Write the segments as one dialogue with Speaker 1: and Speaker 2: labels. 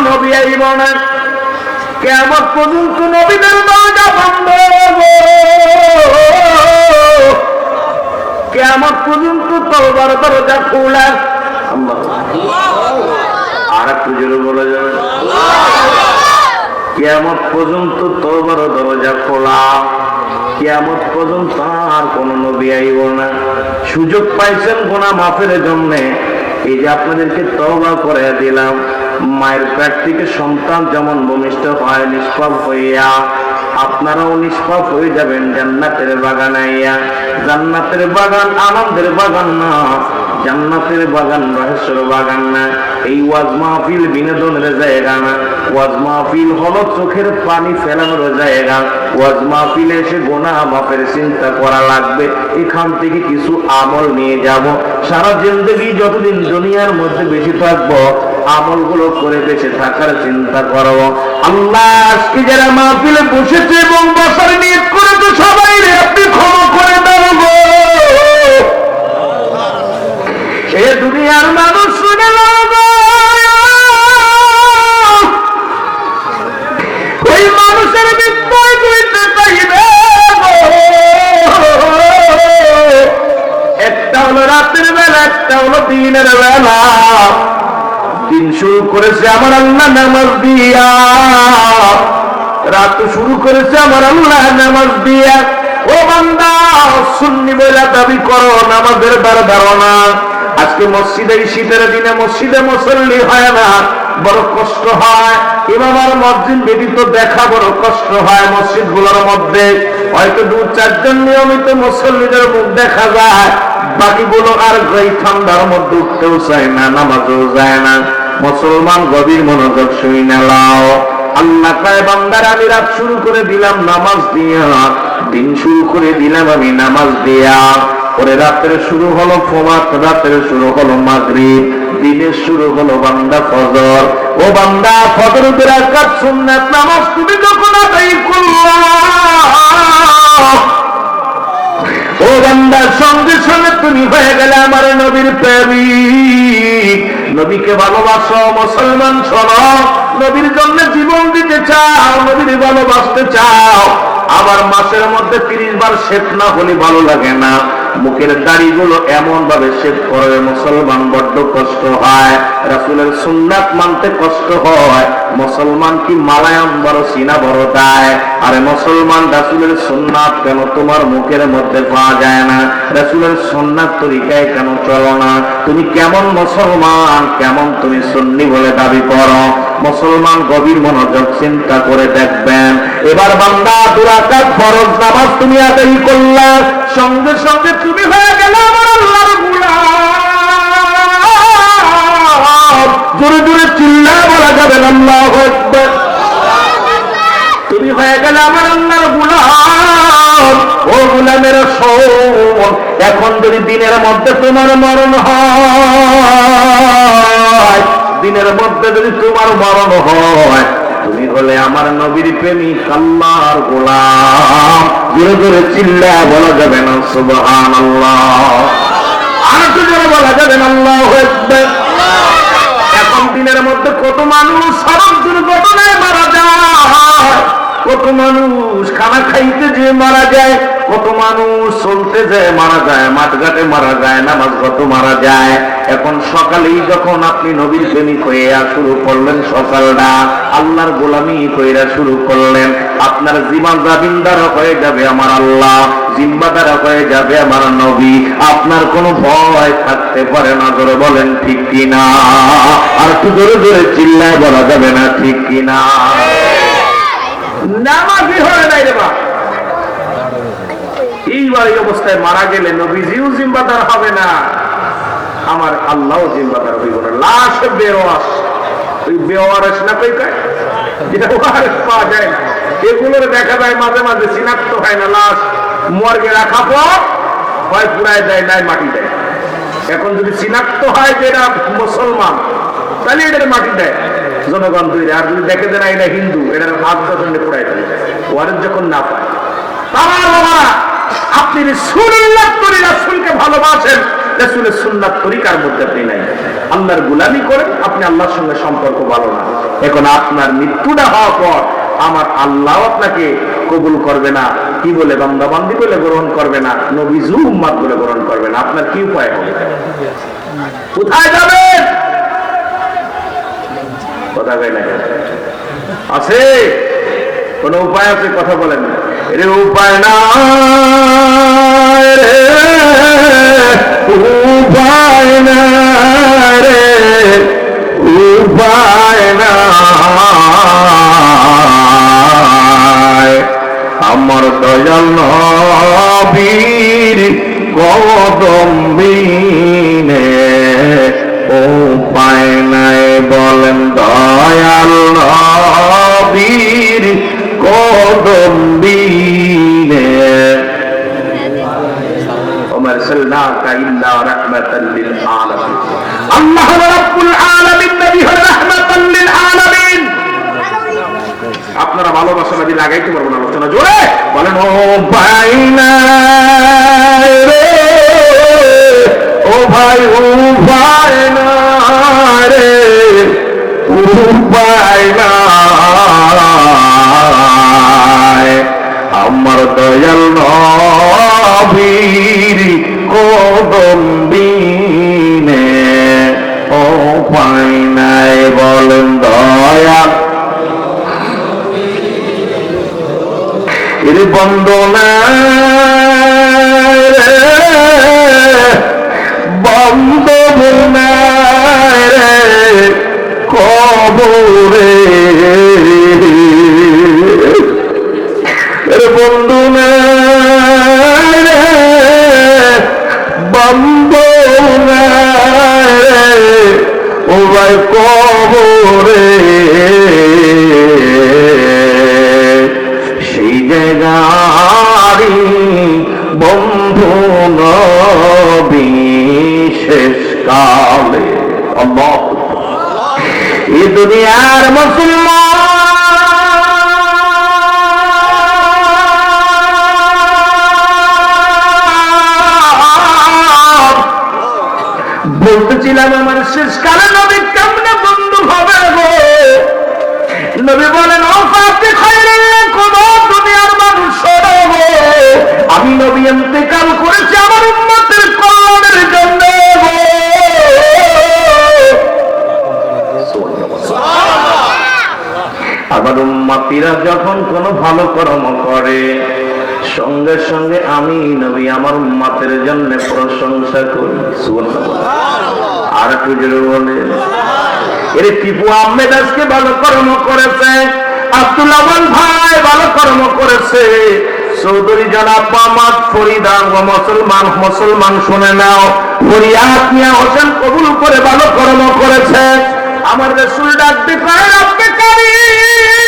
Speaker 1: নবী আইব না কেমন পর্যন্ত নবীদের দরজা বন্ধ কেমন পর্যন্ত তলবার দরজা খোলা। আর একটু জোরে যাবে। কেমন পর্যন্ত তলবার দরজা খোলা। পর্যন্ত আর কোন নবী আইব না। সুযোগ পাইছেন গোনা মাফের জন্যে। এই যে আপনাদেরকে তওবা করে দিলাম। মায়ের পেট থেকে সন্তান যেমন ভূমিষ্ঠ হয়, নিষ্পাপ হইয়া আপনারাও নিষ্পাপ হয়ে যাবেন জান্নাতের বাগান আইয়া। জান্নাতের বাগান আনন্দের বাগান না, জান্নাতের বাগান রহস্যের বাগান না। এই ওয়াজ মাহফিল বিনোদনের জায়গা না। ওয়াজ মাহফিল হলো চোখের পানি ফেলানোর জায়গা। ওয়াজ মাহফিলে এসে গোনা মাপের চিন্তা করা লাগবে। এখান থেকে কিছু আমল নিয়ে যাব। সারা জিন্দগি যতদিন দুনিয়ার মধ্যে বেশি থাকব আমলগুলো করে বেঁচে থাকার চিন্তা করো। আল্লাহ আজকে যারা মাহফিলে বসেছে এবং বসার নিয়ত করেছে সবাই আপনি ক্ষমা করে দেবো সে দুনিয়ার মানুষ শুনে ওই মানুষের একটা হলো রাতের বেলা, একটা হলো দিনের বেলা। দিন শুরু করেছে আমার আল্লাহ নামাজ দিয়া। রাত শুরু করেছে আমার আল্লাহ নামাজ দিয়া। ও বান্দা, সুন্নি বেলা দাবি করো, নামাজের দ্বারা ধারণা আজকে মসজিদে শীতের দিনে মসজিদে মুসল্লি হয় না, বড় কষ্ট হয়। আর মসজিদ ব্যতীত দেখা বড় কষ্ট হয় মসজিদগুলোর মধ্যে। হয়তো দু, চারজন নিয়মিত মুসল্লিদের মুখ দেখা যায়, বাকিগুলো আর এই ঠান্ডার মধ্যে উঠতেও চায় না, নামাজও যায় না। মুসলমান গভীর মনোযোগ শুই নাও। আল্লাহ কায়, বান্দার, আমি রাত শুরু করে দিলাম নামাজ দিয়া। দিন শুরু করে দিলাম আমি নামাজ দিয়া। পরে রাত্রে শুরু হলো ফোমাত, রাত্রে শুরু হলো মাগরিব। দিনের শুরু হলো বান্দা ফজর। ও বান্দা, ফজর রাকাত সুন্নাত, নামাজ তুমি যখন আদায় করলা? ও বান্দা, সঙ্গে সঙ্গে তুমি হয়ে গেলে আমার নবীর প্রেমিক। নবীকে ভালোবাসো, মুসলমান শোনো, নবীর জন্য জীবন দিতে চাও নবীর ভালোবাসতে চাও। আবার মাসের মধ্যে তিরিশ বার শেখ না হলে ভালো লাগে না। মুখের দাড়িগুলো এমন ভাবে শেখ করে, মুসলমান বড্ড কষ্ট হয়। রাসুলের সুন্নাত মানতে কষ্ট হয়। মুসলমান কি মালায়াম বড় সিনা বড় দেয়? আরে মুসলমান, রাসুলের সুন্নাত কেন তোমার মুখের মধ্যে পাওয়া যায় না? রাসুলের সুন্নাত তরিকায় কেন চলো না? তুমি কেমন মুসলমান, কেমন তুমি সুন্নি বলে দাবি করো? মুসলমান গভীর মনোযোগ চিন্তা করে দেখবেন। এবার বান্দা ফরজ নামাজ তুমি আদায় করলা। সঙ্গে সঙ্গে তুমি হয়ে গেলে আমার আল্লাহর জোরে জোরে চিল্লা বলা যাবে আল্লাহু তুমি হয়ে গেলে আমার আল্লাহর গুলাম। ও গুলামের শোন এখন যদি দিনের মধ্যে তোমার মরণ হয়, দিনের মধ্যে যদি তোমার মরণ হয়, তুমি হলে আমার নবীর প্রেমিক, আল্লাহর গোলাম। জোরে জোরে চিল্লা বলা যাবে না সুবহান আল্লাহ আর একটু জোরে বলা যাবে না, আল্লাহ দিনের মধ্যে কত মানুষ সড়ক দুর্ঘটনায় মারা যায়? কত মানুষ খানা খাইতে যে মারা যায়? কত মানুষ চলতে যায় মারা যায়? মাঠঘাটে মারা যায়? নামাজ গত মারা যায়? এখন সকালেই যখন আপনি নবীর প্রেমিক হয়ে শুরু করলেন সকালটা, আল্লাহর গোলামি কইরা শুরু করলেন। আপনার জীবন জামিনদার হয়ে যাবে আমার আল্লাহ। জিম্বাদার হয়ে যাবে আমার নবী। আপনার কোনো ভয় থাকতে পারে না ধরে বলেন ঠিক কিনা? আর একটু জোরে জোরে চিল্লায় বলা যাবে না ঠিক কিনা? নামাজি এইবার এই অবস্থায় মারা গেলে নবীজিও জিম্বাদার হবে না। আমার আল্লাহ জিম্বাদার হইব না। লাশ বেরোয়াস ওই বেওয়ারেস না কই কয়? বেওয়ারেস পাওয়া যায় না। এগুলোর দেখা যায় মাঝে মাঝে চিনাক্ত হয় না, লাশ মর্গে রাখা পর হয় পুরায় দেয়, নাই মাটি দেয়। এখন যদি চিনাক্ত হয় যে এরা মুসলমান, তাহলে এদের মাটি দেয়। জনগণ তৈরি আর যদি দেখে দেন এটা হিন্দু, এটার দশনে পুরাই দেয় ওয়ারেন যখন না পায়, তারা আপনি সুন্নাত করি, রাসূলকে ভালোবাসেন, রাসূলের সুন্নাত তরিকার মধ্যে আপনি নাই। আল্লাহর গুলামি করেন, আপনি আল্লাহর সঙ্গে সম্পর্ক ভালো না। এখন আপনার মৃত্যুটা হওয়ার পর, আমার আল্লাহ আপনাকে কবুল করবে না। কি বলে বান্দাবান্দি বলে গ্রহণ করবে না, নবীজু উম্মাদ বলে গ্রহণ করবে না, আপনার কি উপায় হবে? কোথায় যাবেন? কথা কয় না আছে? কোন উপায় আছে? কথা বলেন। এর উপায় না রে, উপায় না রে, উপায় না আমার দয়াল নবীর কদম বিনে উপায় নাই বলেন দয়াল নবীর কদম বিনে ওমর সাল্লাকা ইল্লা রাহমাতাল লিল আপনারা ভালোবাসা লাগাইতে না আলোচনা জোরে বলেন ও ভাই ও ভাই কবরে কর্ম করে। সঙ্গে সঙ্গে আমি নবী আমার উম্মাতের জন্য প্রশংসা করি। আর একটু বলে। এর টিপু আহমেদ আজকে ভালো কর্ম করেছে। আব্দুল ভাই ভালো কর্ম করেছে। চৌধুরী ফরিদা মুসলমান মুসলমান শুনে নাও। ফরিয়াদ মিয়া হোসেন কবুল করে ভালো কর্ম করেছে। আমার রসুল কারীম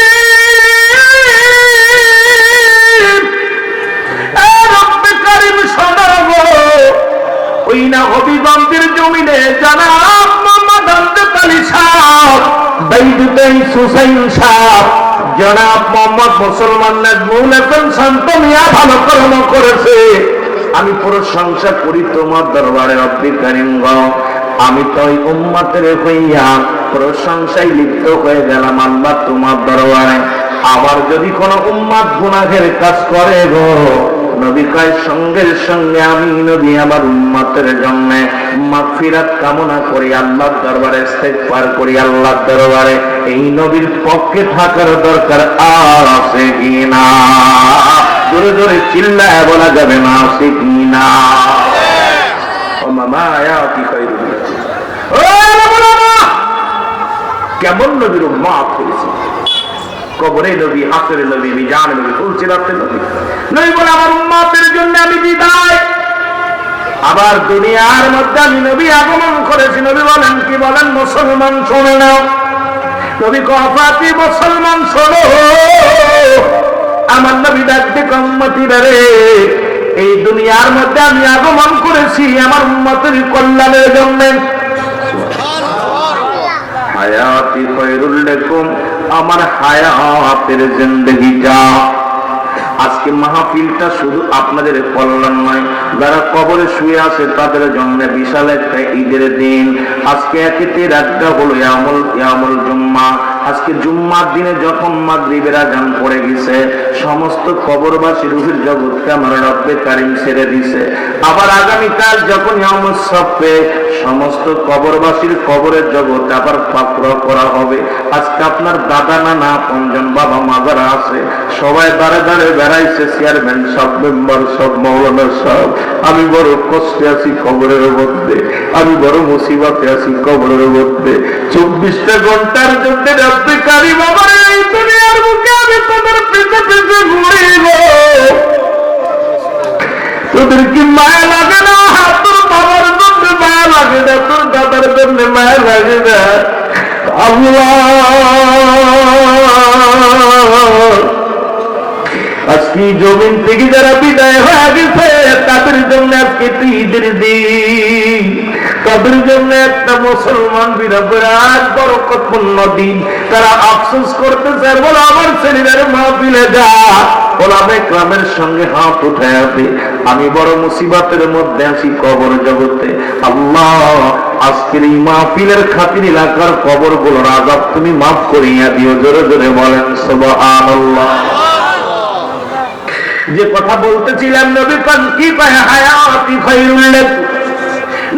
Speaker 1: কারীম শোনাবো ওই না হবিগঞ্জের জমিনে করেছে। আমি প্রশংসা করি তোমার দরবারে গো। আমি তো ওই উম্মাতের হইয়া প্রশংসায় লিপ্ত হয়ে গেলাম আল্লাহ তোমার দরবারে। আবার যদি কোনো উম্মাদ গুনাহের কাজ করে গো নবী কয় সঙ্গে সঙ্গে আমি নবী আমার উম্মাতের জন্য মাগফিরাত কামনা করি, আল্লাহর দরবারে ইস্তেগফার করি, আল্লাহর দরবারে এই নবীর পক্ষে থাকার দরকার আর আছে কিনা জোরে জোরে চিল্লায় বলা যাবে না আছে কিনা ও মামা আয়াতি খায়রুল ও কেমন নবীর উম্মাত করেছে কবরে নবী হাসরে নবী মিজান নবী ফুলসিরাতে নবী। নবী বলে আমার উম্মতের জন্য আমি বিদায়। আবার দুনিয়ার মধ্যে আমি নবী আগমন করেছি। নবী বলেন কি বলেন? মুসলমান শোনে নাও নবী কফাতি মুসলমান শোনো। আমার নবী ডাকতে কম্মতি রে। এই দুনিয়ার মধ্যে আমি আগমন করেছি আমার উম্মতের কল্যাণের জন্য। হায়াতি খৈরুল লেকুম। আমার হায়াতের জিন্দগিটা। আজকে মাহফিলটা শুধু আপনাদের কল্যাণ নয়, যারা কবরে শুয়ে আছে তাদের জন্য বিশাল একটা ঈদের দিন। আজকে একেতে রাতটা হলো আমল ইয়ামুল জুম্মা। আজকে জুম্মার দিনে যখন মাগরিবের আজান পড়ে গেছে, সমস্ত কবরবাসী রুহের জগৎকে আমার রব্বে কারিম ছেড়ে দিছে। আবার আগামীকাল যখন সফে সমস্ত কবরবাসীর কবরের জগৎ আবার পাকড় করা হবে। আজকে আপনার দাদা, নানা পঞ্জন বাবা মাদারা আছে, সবাই দাঁড়ে দাঁড়ে বেড়াইছে, চেয়ারম্যান সব, মেম্বার সব, মৌলানা সব। আমি বড় কষ্টে আছি কবরের মধ্যে। আমি বড় মুসিবতে আছি কবরের মধ্যে চব্বিশটা ঘণ্টার জন্য তোদের তোদের আজকে জমিন থেকে যারা বিদায় হয়ে গেছে, তাদের জন্য আজকে তো ঈদের দিন। তাদের জন্য একটা মুসলমান বিরাট বরকতপূর্ণ দিন। তারা আফসোস করতেছে, বলে আমার ছেলেদের মাহফিলে যা। ওলামে সঙ্গে হাত উঠে আছে। আমি বড় মুসিবাতের মধ্যে আছি কবর জগতে। আল্লাহ, আজকের এই মাহফিলের খাতির এলাকার কবরগুলোর আজাব তুমি মাফ করিয়া দিও, জোরে জোরে বলেন, সুবহানাল্লাহ। যে কথা বলতেছিলাম, নবী কান কি পায় হায়াতি লাক?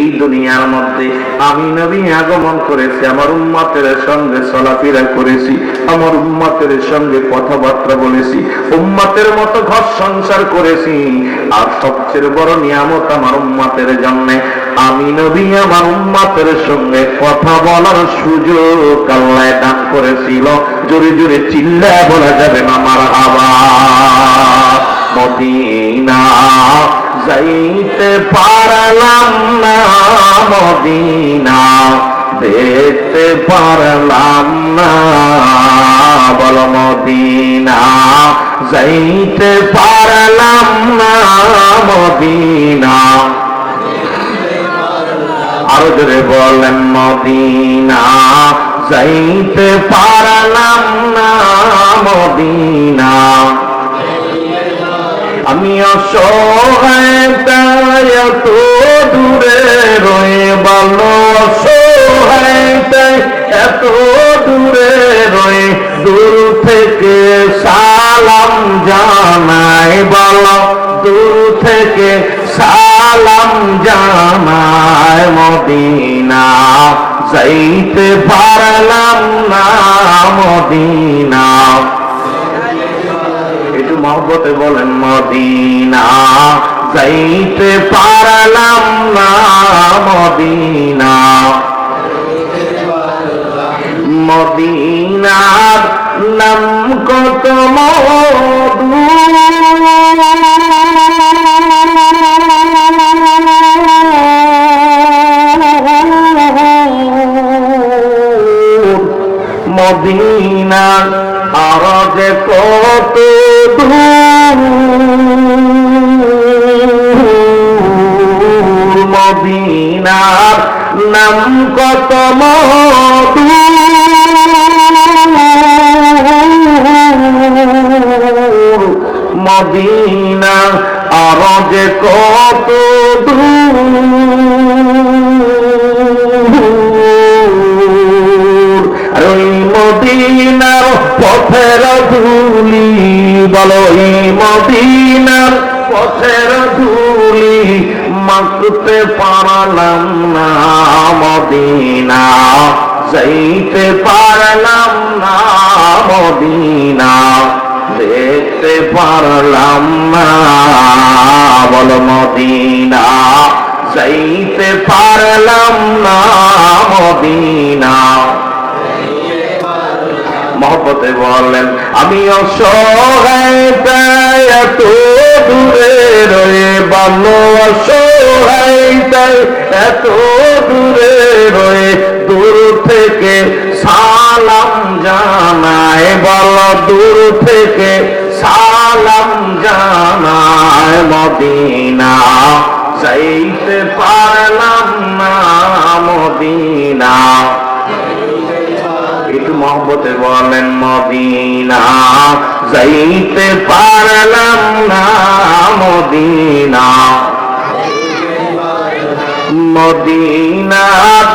Speaker 1: এই দুনিয়ার মধ্যে আমি নবী আগমন করেছি, আমার উম্মাতের সঙ্গে চলাফেরা করেছি, আমার উম্মাতের সঙ্গে কথাবার্তা বলেছি, উম্মাতের মতো ঘর সংসার করেছি। আর সবচেয়ে বড় নিয়ামত আমার উম্মাতের জন্য, আমি নবী আমার উম্মাতের সঙ্গে কথা বলার সুযোগ আল্লাহ দান করেছিল। জোরে জোরে চিল্লা বলা যাবে না আমার আবার মদিনা যাইতে পারলাম না মদিনা দেখতে পারলাম না। বল মদিনা, যাইতে পারলাম না মদিনা। আরও জোরে বলেন মদিনা, যাইতে পারলাম না মদিনা। আমি অসহায় দূরে রয়ে ভালো অসহায় এত দূরে রয়ে দূর থেকে সালাম জানাই বলো, দূর থেকে সালাম জানায় মদিনা। যাইতে পারলাম না মদিনা। মহব্বতে বলেন, মদিনা। যাইতে পারলাম না মদিনা। মদিনার নাম কত মধু মদিনা আর যে কত নাম কত মদিনা আর যে কত দূর। মদিনার পথের ধুলি বলো মদিনার পথের ধুলি মাখতে পারলাম না, মদিনা। যাইতে পারলাম না, মদিনা। দেখতে পারলাম না, বল, মদিনা। যাইতে পারলাম না, মদিনা। মহব্বতে বলেন আমি অসহায় এত দূরে রয়ে ভালো অসহায় এত দূরে রয়ে দূর থেকে সালাম জানায়, বল দূর থেকে সালাম জানায় মদিনা। যাইতে পারলাম না মদিনা। মহব্বতে বলেন মদিনা যাইতে পারলাম না মদিনা। মদিনার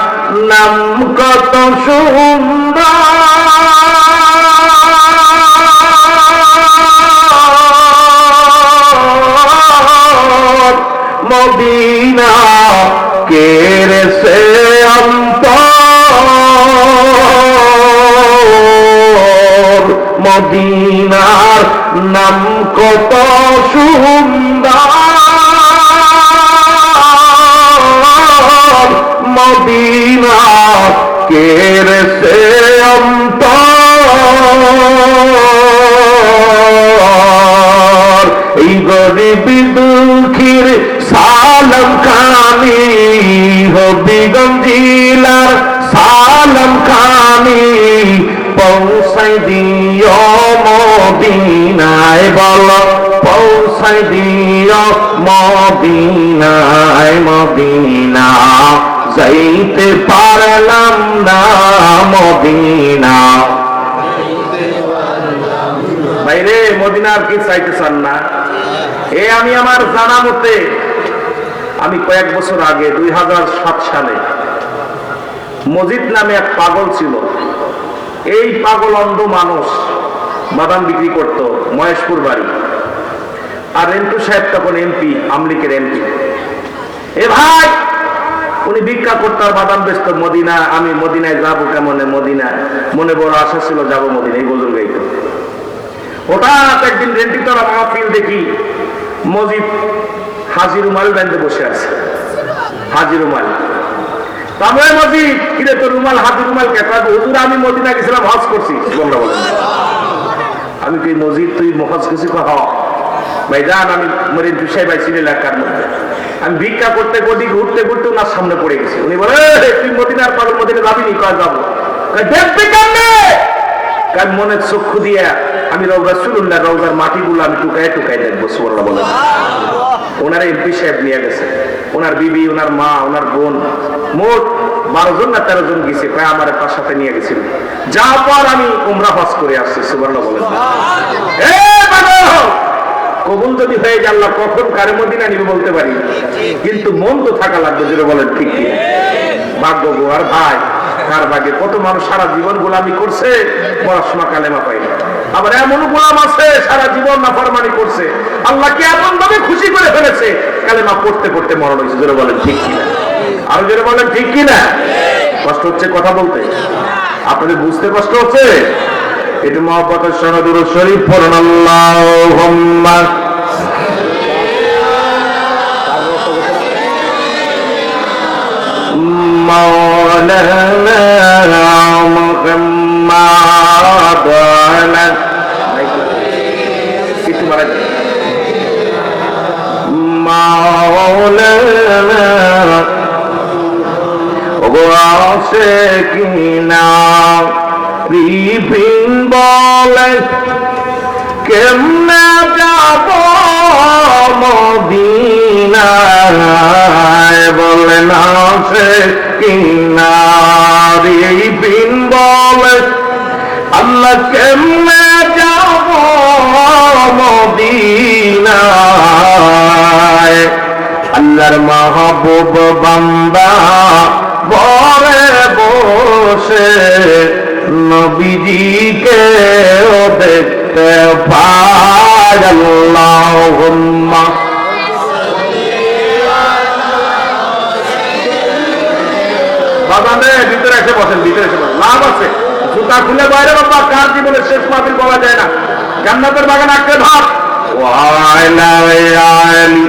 Speaker 1: নাম কত সুন্দর। মদিনা কেরে মদিনার কি চাইতে চান না? এ আমি আমার জানা মতে, আমি কয়েক বছর আগে, দুই সালে, মজিদ নামে এক পাগল ছিল। এই পাগল অন্ধ মানুষ বাদাম বিক্রি করত, মহেশপুর বাড়ি। আর রেন্টু সাহেব তখন এমপি, আমলিকের এমপি। এ ভাই, উনি ভিক্ষা করতো আর বাদাম বেচত মদিনা আমি মদিনায় যাব কেমনে মদিনা মনে বড় আশা ছিল যাব মদিনা এই বজুর গাইতো। হঠাৎ একদিন রেন্টি তোরা মাহফিল দেখি মজিদ হাজির রুমাল ব্যান্ডে বসে আছে। হাজির রুমাল তামরে মজিদ কিরে তোর রুমাল হাজির রুমাল কে? হুজুর আমি মদিনা গেছিলাম হজ করছি। আমি কি মজিদ তুই হজ করছি কয়, হ। ভাই যান আমি মরিন তুষাই ভাই এলাকার মধ্যে। আমি ভিক্ষা করতে গদি ঘুরতে ঘুরতে ওনার সামনে পড়ে গেছি। উনি বলে তুই মদিনার পাগল মদিনা যাবি নি? কয় যাব। দেখবি কেমনে? কারণ মনের চক্ষু দিয়ে আমি রৌদা সুলুল্লাহ রৌদার মাটিগুলো আমি টুকায় টুকায় দেখব সুবর্ণা বলে ওনার এমপি সাহেব নিয়ে গেছে। ওনার বিবি ওনার মা ওনার বোন মোট বারো জন না তেরো জন গেছে প্রায় আমার তার সাথে নিয়ে গেছিল। যা পর আমি উমরা হজ করে আসছি সুবর্ণ বলে কবুল যদি হয়ে যায় আল্লাহ কখন কারে মদিনা নিবে বলতে পারি? কিন্তু মন তো থাকা লাগবে যেটা বলেন ঠিক ভাগ্য গো আর ভাই কার ভাগ্যে কত মানুষ সারা জীবন গোলামি করছে পড়াশোনা কালেমা পাই না আবার এমন গোলাম আছে সারা জীবন নাফরমানি করছে আল্লাহকে এমন ভাবে খুশি করে ফেলেছে কালেমা পড়তে পড়তে মরণ হয়েছে যেটা বলেন ঠিক কিনা আরো যেটা বলেন ঠিক কিনা কষ্ট হচ্ছে কথা বলতে আপনাদের বুঝতে কষ্ট হচ্ছে এটা মহাপতের সনদুর শরীফ পড়ুন আল্লাহুম্মা مولانا محمد وعلى একটু মারা যায়। مولانا ওগো আসে কিনা রিফিন বলে কেমনে যাব মদিনায় বলে না সে কিনা রিফিন বলে আল্লাহর মাহবুব বান্দা বরে বসে নবীজিকে দেখতে পায়। আল্লাহুম্মা বাগানে ভিতরে এসে বসেন, ভিতরে এসে বসেন। লাভ আছে। জুতা খুলে বাইরে বাবা কার জীবনের শেষ মাহফিল বলা যায় না। জান্নাতের বাগান আঁকড়ে ভাব ওয়াইলা ওয়াইলি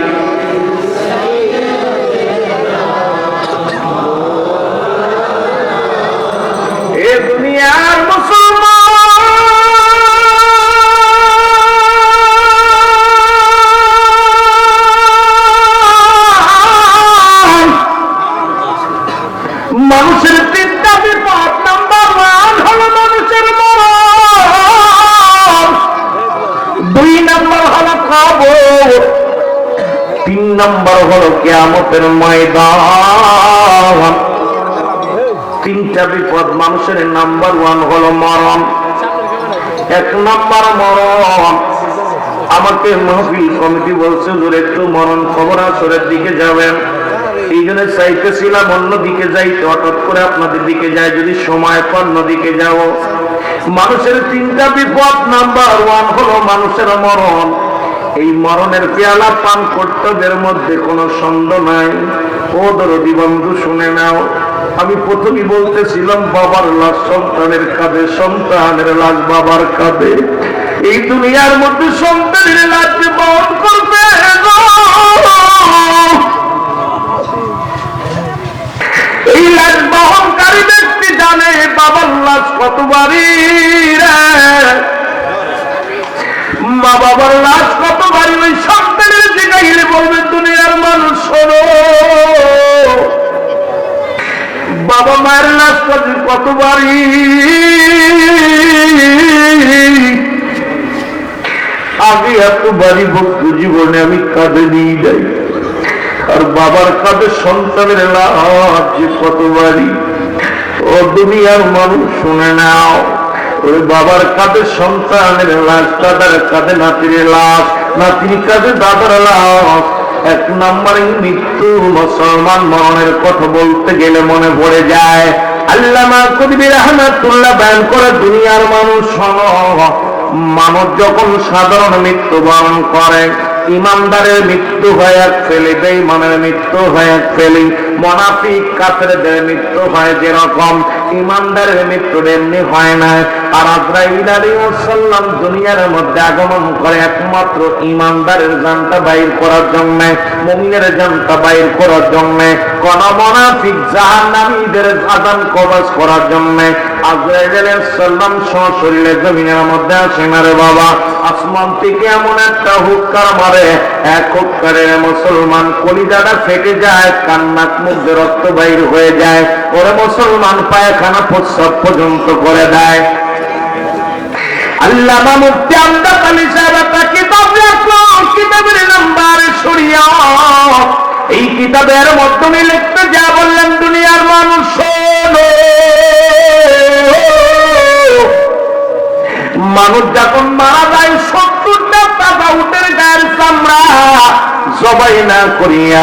Speaker 1: এ দুনিয়ার মুসলমান। মানুষের নম্বর হলো কেয়ামতের ময়দান। তিনটা বিপদ মানুষের নাম্বার ওয়ান হলো মরণ। এক নম্বর মরণ। আমাকে মাহফিল কমিটি বলছে যে একটু মরণ খবর আসরের দিকে যাবেন। এই জন্য চাইতেছিলাম অন্য দিকে যাইতে, হঠাৎ করে আপনাদের দিকে যায়, যদি সময় পান দিকে যাও। মানুষের তিনটা বিপদ, নাম্বার ওয়ান হলো মানুষের মরণ। এই মরণের পেয়ালা পান কর্তব্যের মধ্যে কোনো সন্দেহ নাই। ও দরদি বন্ধু, শুনে নাও। আমি প্রথমে বলতেছিলাম, বাবার লাশ সন্তানের কাঁধে, সন্তানের লাশ বাবার কাঁধে। এই দুনিয়ার মধ্যে সন্তানের লাশ বহন করবে এই লাশ বহনকারী ব্যক্তি জানে বাবার লাশ কত বাড়ি রে। মা বাবার লাশ কত বাড়ি ওই সন্তানের জিগাইলে বলবে, দুনিয়ার মানুষ, শোনো। বাবা মায়ের লাশ কত বাড়ি আগে এত বাড়ি ভক্ত জীবনে আমি কাঁধে নিয়ে যাই। আর বাবার কাঁধে সন্তানের লাশ যে কত বাড়ি ও দুনিয়ার মানুষ, শুনে নাও। ওই বাবার কাঁধে সন্তানের লাশ দাদার কাঁধে নাতির লাশ নাতির কাজে দাদার এক নম্বরে মৃত্যু মুসলমান মরণের কথা বলতে গেলে মনে পড়ে যায়। আল্লামা কুদবির রহমাতুল্লাহ ব্যান করে, দুনিয়ার মানুষ মানব যখন সাধারণ মৃত্যুবরণ করে ইমানদারের মৃত্যু হয় এক ফেলে, বেঈমানের মৃত্যু হয় এক ফেলি। মনাফিক কাফেরদের মৃত্যু হয় যেরকম, ইমানদারের মৃত্যু এমনি হয় না। আর আজরাইল আলাইহিস সালাম দুনিয়ার মধ্যে আগমন করে একমাত্র ইমানদারের জানটা বাইর করার জন্য, মুমিনের জানটা বাইর করার জন্য, কোন মনাফিক জাহান্নামীদের আজান কবজ করার জন্য সালাম সশরীরে জমিনের মধ্যে আসেন রে বাবা? আসমান থেকে এমন একটা হুক্কার মারে, এক হুক্কারে মুসলমান কলিজাটা ফেটে যায় কান্নাক মধ্যে রক্ত বাইর হয়ে যায়, ওরে মুসলমান পায়খানা পর্যন্ত করে দেয়। এই কিতাবের মাধ্যমে লিখতে যা বললেন দুনিয়ার মানুষ মানুষ যখন মারা যায় শত্রুটা টাকা উঠের গায়ের চামড়া। জবাই না করিয়া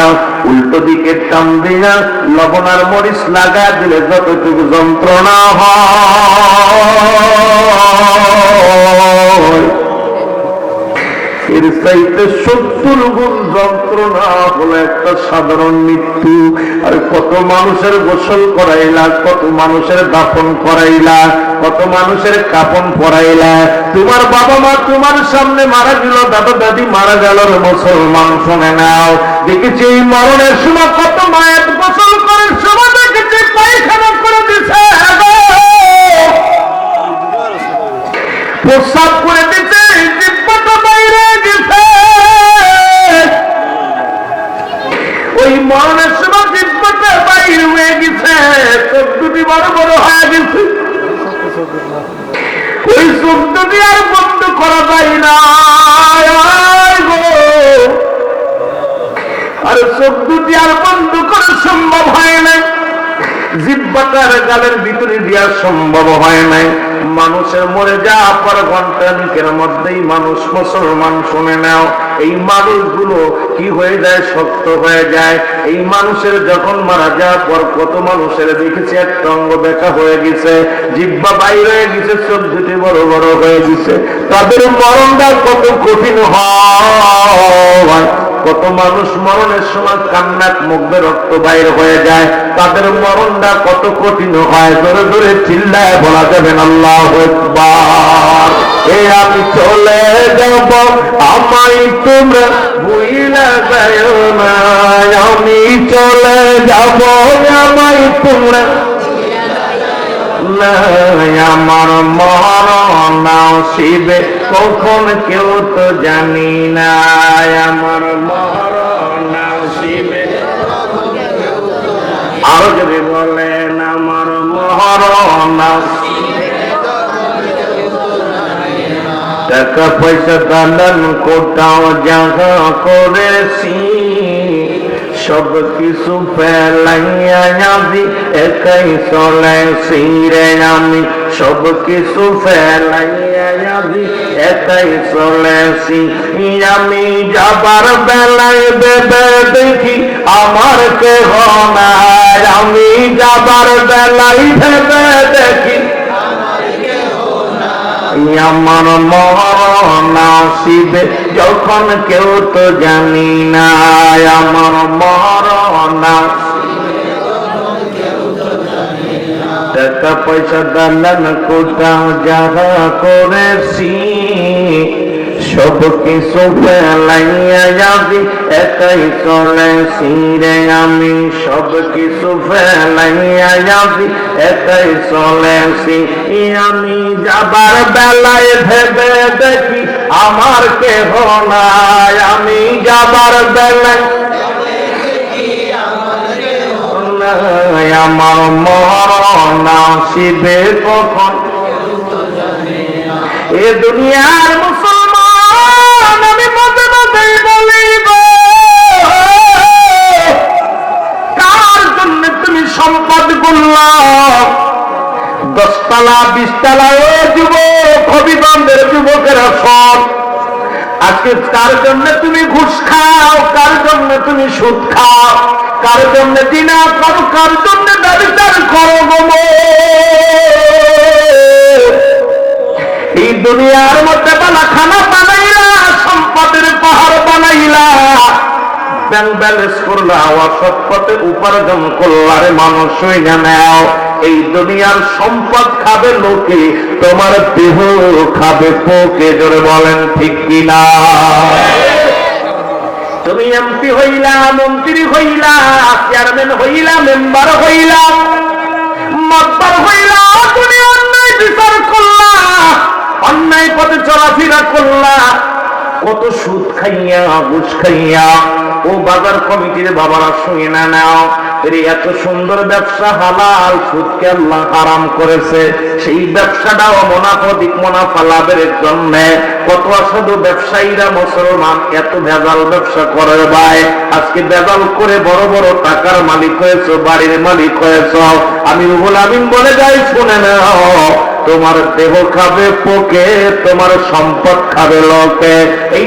Speaker 1: উল্টো দিকে টান দিয়া লবণার মরিচ লাগা দিলে যতটুকু যন্ত্রণা হয়। এর চাইতে সত্তর গুণ যন্ত্রণা হলো একটা সাধারণ মৃত্যু। আর কত মানুষের গোসল করাইলা, কত মানুষের দাফন করাইলা, কত মানুষের কাপন পরাইলা। তোমার বাবা মা তোমার সামনে মারা গেল, দাদা দাদি মারা গেল মুসলমান শুনে নাও। দেখেছি এই মরণের সময় কত মায়ের গোসল করার সময় দেখেছি, পায়খানা করে দিছে। প্রস্তাব করে মরণের বাইরে হয়ে গেছে। চোখ দুটি বড় বড় হয়ে গেছে। ওই চোখ দুটি আর বন্ধ করা যায় না। আর চোখ দুটি আর বন্ধ করা সম্ভব হয় না জিব্বাটার গালের ভিতরে দেওয়া সম্ভব হয় নাই। মানুষের মরে যা পর ঘন্টানিকের মধ্যেই মানুষ মুসলমান শুনে নাও। এই মানুষগুলো কি হয়ে যায়, শক্ত হয়ে যায়। এই মানুষের যখন মারা যাওয়ার পর কত মানুষের দেখেছি একটা অঙ্গ দেখা হয়ে গেছে জিব্বা বাইরে হয়ে গেছে দুটি বড় বড় হয়ে গেছে। তাদের মরণটা কত কঠিন হয়। কত মানুষ মরণের সময় কান্নাক মুখে রক্ত বাইর হয়ে যায়, তাদের মরণটা কত কঠিন হয় ধরে ধরে চিল্লায় বলা যাবেন আল্লাহ এ আমি চলে যাব, আমায় তোমরা বুইলা যায় না, আমি চলে যাব আমায় তোমরা আমার মরণ শিবে, কখন কেউ তো জানি না। আমার মরণ শিবে, আরও যদি বলেন, আমার মরণ টাকা পয়সা দালান কোটাও জাগা করেছি। সব কিছু ফেলাইয়া একাই চলে সিরে আমি সব কিছু ফেলাইয়া আমি একাই চলেছি আমি যাবার বেলায় বেবে দেখি আমার কেহ নাই। আমি যাবার বেলায় ভেবে দেখি আমার মরণ আসিবে যখন কেউ তো জানি না, আমার আসিবে। টাকা পয়সা দালান কোথাও যারা করেছি সব কিছু ফেলাইয়া যাবি, একাই চলে রে আমি। সব কিছু ফেলাইয়া যাবি, একাই চলেছি আমি। যাবার বেলায় ভেবে দেখি আমার কেহ নাই। আমি যাবার বেলায় আমার মরণ আসিবে কখন? এ দুনিয়ার দশতলা বিশতলা ও যুবক হবিগঞ্জের যুবকেরা সব। আজকে কার জন্য তুমি ঘুষ খাও, কার জন্য তুমি সুদ খাও, কার জন্য দিনা করো কার জন্য ব্যবচার করো গো এই দুনিয়ার মধ্যে বালা খানা বানাইলা, সম্পদের পাহাড় বানাইলা। ব্যাংক ব্যালেন্স করলা অসৎ পথে উপার্জন করলারে মানুষ, হইয়া নেও। এই দুনিয়ার সম্পদ খাবে লোকে, তোমার দেহ খাবে পোকে, জোরে বলেন ঠিক কিনা? তুমি এমপি হইলা, মন্ত্রী হইলা, চেয়ারম্যান হইলা, মেম্বার হইলা মতবার হইলা, তুমি অন্যায় বিচার করলা, অন্যায় পথে চলাফেরা করলা কত সুদ খাইয়া, ঘুষ খাইয়া, ও বাজার কমিটির বাবারা শুয়ে না নাও এত সুন্দর ব্যবসা হালাল, সুদকে আল্লাহ হারাম করেছে। সেই ব্যবসাটাও মোনাফদিক মোনাফা লাভের জন্য। কত অসাধু ব্যবসায়ীরা মুসলমান, এত ভেজাল ব্যবসা করে ভাই। আজকে ভেজাল করে বড় বড় টাকার মালিক হয়েছ, বাড়ির মালিক হয়েছ। আমি রুহুল আমিন বলে যাই, শুনে নাও। তোমার দেহ খাবে পোকে তোমার সম্পদ খাবে লোকে। এই